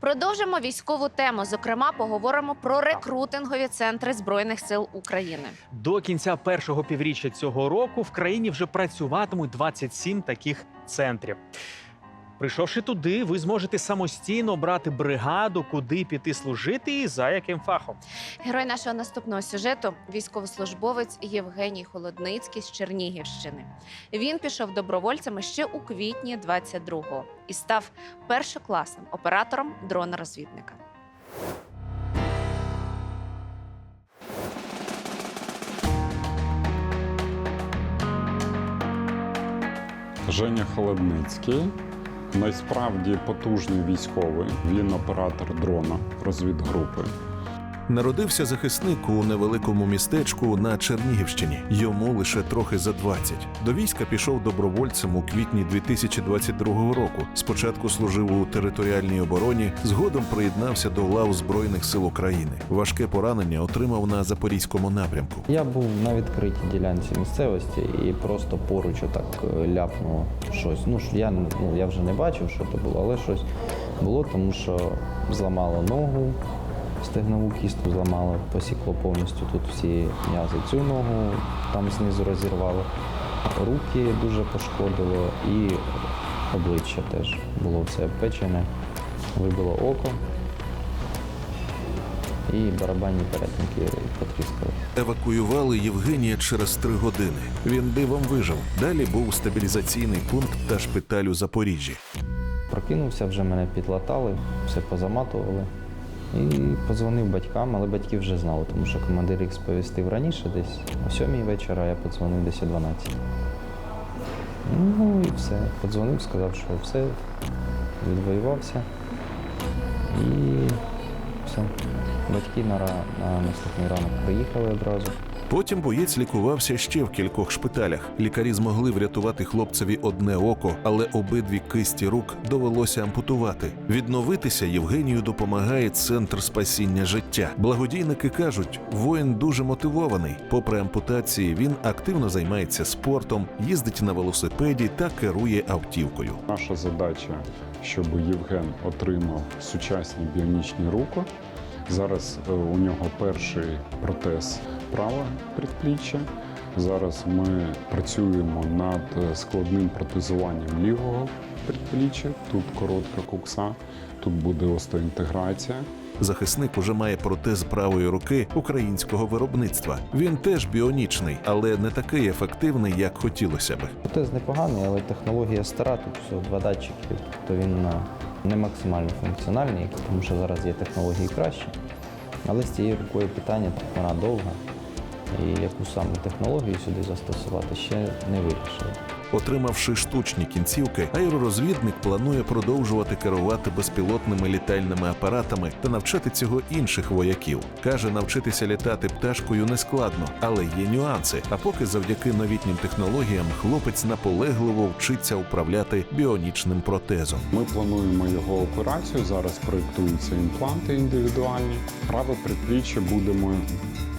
Продовжимо військову тему. Зокрема, поговоримо про рекрутингові центри збройних сил України. До кінця першого півріччя цього року в країні вже працюватимуть 27 таких центрів. Прийшовши туди, ви зможете самостійно обрати бригаду, куди піти служити і за яким фахом. Герой нашого наступного сюжету військовослужбовець Євгеній Холодницький з Чернігівщини. Він пішов добровольцями ще у квітні 22-го і став першокласним оператором дрона-розвідника. Женя Холодницький. Насправді потужний військовий. Він оператор дрона розвідгрупи. Народився захисник у невеликому містечку на Чернігівщині. Йому лише трохи за 20. До війська пішов добровольцем у квітні 2022 року. Спочатку служив у територіальній обороні, згодом приєднався до лав Збройних сил України. Важке поранення отримав на запорізькому напрямку. Я був на відкритій ділянці місцевості і просто поруч отак е, ляпнуло щось. Ну я ну я вже не бачив, що це було, але щось було, тому що зламало ногу, стегнову кістку зламало, посікло повністю тут всі м'язи. Цю ногу там знизу розірвало, руки дуже пошкодило і обличчя теж було все печене, вибило око. І барабанні перетинки потріскали. Евакуювали Євгенія через три години. Він дивом вижив. Далі був стабілізаційний пункт та шпиталь у Запоріжжі. Прокинувся, вже мене підлатали, все позаматували. І подзвонив батькам, але батьки вже знали, тому що командир їх сповістив раніше, десь о сьомій вечора, а я подзвонив десь о 12. Ну і все. Подзвонив, сказав, що все, відвоювався. І все. Батьки на, на наступний ранок приїхали одразу. Потім боєць лікувався ще в кількох шпиталях. Лікарі змогли врятувати хлопцеві одне око, але обидві кисті рук довелося ампутувати. Відновитися Євгенію допомагає центр спасіння життя. Благодійники кажуть, воїн дуже мотивований. Попри ампутації, він активно займається спортом, їздить на велосипеді та керує автівкою. Наша задача, щоб Євген отримав сучасні біонічні руки. Зараз е, у нього перший протез правого предпліччя. Зараз ми працюємо над е, складним протезуванням лівого предпліччя. Тут коротка кукса, тут буде остеоінтеграція. Захисник уже має протез правої руки українського виробництва. Він теж біонічний, але не такий ефективний, як хотілося би. Протез непоганий, але технологія стара, тут всього два датчики, то він не максимально функціональний, тому що зараз є технології кращі. Але з цією рукою питання так вона довга. І яку саме технологію сюди застосувати, ще не вирішили. Отримавши штучні кінцівки, аеророзвідник планує продовжувати керувати безпілотними літальними апаратами та навчати цього інших вояків. Каже, навчитися літати пташкою не складно, але є нюанси. А поки завдяки новітнім технологіям хлопець наполегливо вчиться управляти біонічним протезом. Ми плануємо його операцію. Зараз проєктуються імпланти індивідуальні. Праве предпліччя будемо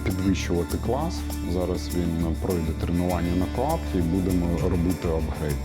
підвищувати клас. Зараз він пройде тренування на коапті і будемо робити апгрейд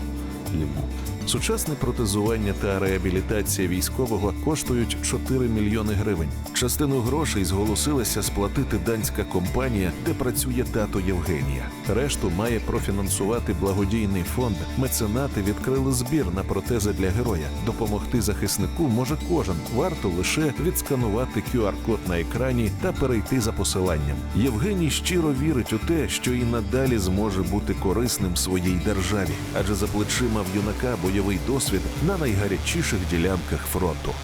йому. Сучасне протезування та реабілітація військового коштують 4 мільйони гривень. Частину грошей зголосилася сплатити данська компанія, де працює тато Євгенія. Решту має профінансувати благодійний фонд. Меценати відкрили збір на протези для героя. Допомогти захиснику може кожен. Варто лише відсканувати QR-код на екрані та перейти за посиланням. Євгеній щиро вірить у те, що і надалі зможе бути корисним своїй державі, адже за плечима в юнака бойовий досвід на найгарячіших ділянках фронту.